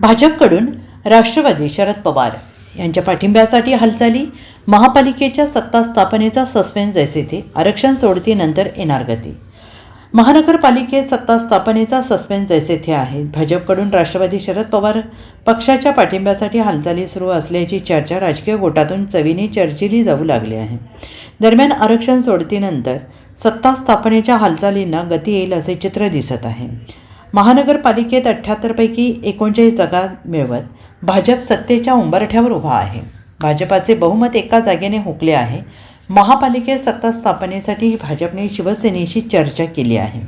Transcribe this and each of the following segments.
भाजपकडून राष्ट्रवादी शरद पवार यांच्या पाठिंब्यासाठी हालचाली महापालिकेच्या सत्ता स्थापनेचा सस्पेन्स जैसे थे आरक्षण सोडतीनंतर येणार गती. महानगरपालिकेत सत्ता स्थापनेचा सस्पेन्स जैसे थे आहे. भाजपकडून राष्ट्रवादी शरद पवार पक्षाच्या पाठिंब्यासाठी हालचाली सुरू असल्याची चर्चा राजकीय गोटातून चवीने चर्चिली जाऊ लागली आहे. दरम्यान आरक्षण सोडतीनंतर सत्ता स्थापनेच्या हालचालींना गती येईल असे चित्र दिसत आहे. महानगरपालिकेत अठ्ठ्याहत्तरपैकी एकोणचाळीस जागा मिळवत भाजप सत्तेच्या उंबरठ्यावर उभा आहे. भाजपाचे बहुमत एका जागेने हुकले आहे. महापालिकेत सत्ता स्थापनेसाठी भाजपने शिवसेनेशी चर्चा केली आहे.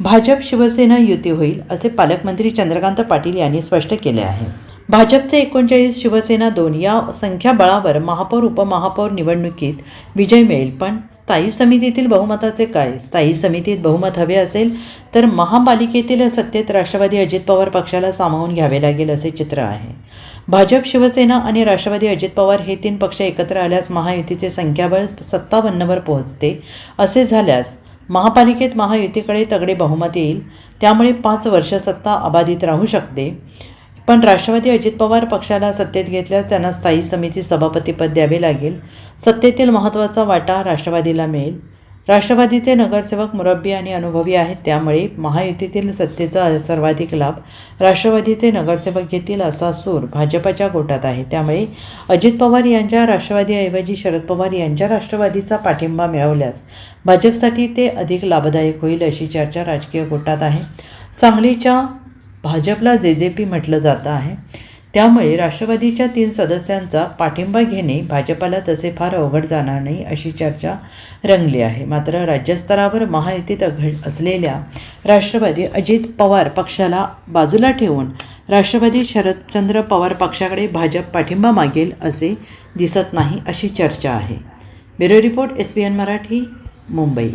भाजप शिवसेना युती होईल असे पालकमंत्री चंद्रकांत पाटील यांनी स्पष्ट केले आहे. भाजपचे एकोणचाळीस शिवसेना दोन या संख्याबळावर महापौर उपमहापौर निवडणुकीत विजय मिळेल. पण स्थायी समितीतील बहुमताचे काय? स्थायी समितीत बहुमत हवे असेल तर महापालिकेतील सत्तेत राष्ट्रवादी अजित पवार पक्षाला सामावून घ्यावे लागेल असे चित्र आहे. भाजप शिवसेना आणि राष्ट्रवादी अजित पवार हे तीन पक्ष एकत्र आल्यास महायुतीचे संख्याबळ सत्तावन्नवर पोहोचते. असे झाल्यास महापालिकेत महायुतीकडे तगडे बहुमत येईल. त्यामुळे पाच वर्ष सत्ता अबाधित राहू शकते. पण राष्ट्रवादी अजित पवार पक्षाला सत्तेत घेतल्यास त्यांना स्थायी समिती सभापतीपद द्यावे लागेल. सत्तेतील महत्त्वाचा वाटा राष्ट्रवादीला मिळेल. राष्ट्रवादीचे नगरसेवक मुरब्बी आणि अनुभवी आहेत त्यामुळे महायुतीतील सत्तेचा सर्वाधिक लाभ राष्ट्रवादीचे नगरसेवक घेतील असा सूर भाजपच्या गोटात आहे. त्यामुळे अजित पवार यांच्या राष्ट्रवादीऐवजी शरद पवार यांच्या राष्ट्रवादीचा पाठिंबा मिळवल्यास भाजपसाठी ते अधिक लाभदायक होईल अशी चर्चा राजकीय गोटात आहे. सांगलीच्या भाजपला जे जे पी म्हटलं जातं आहे. त्यामुळे राष्ट्रवादीच्या तीन सदस्यांचा पाठिंबा घेणे भाजपाला तसे फार अवघड जाणार नाही अशी चर्चा रंगली आहे. मात्र राज्यस्तरावर महायुतीत अघड असलेल्या राष्ट्रवादी अजित पवार पक्षाला बाजूला ठेवून राष्ट्रवादी शरदचंद्र पवार पक्षाकडे भाजप पाठिंबा मागेल असे दिसत नाही अशी चर्चा आहे. Bureau report S P N Marathi Mumbai.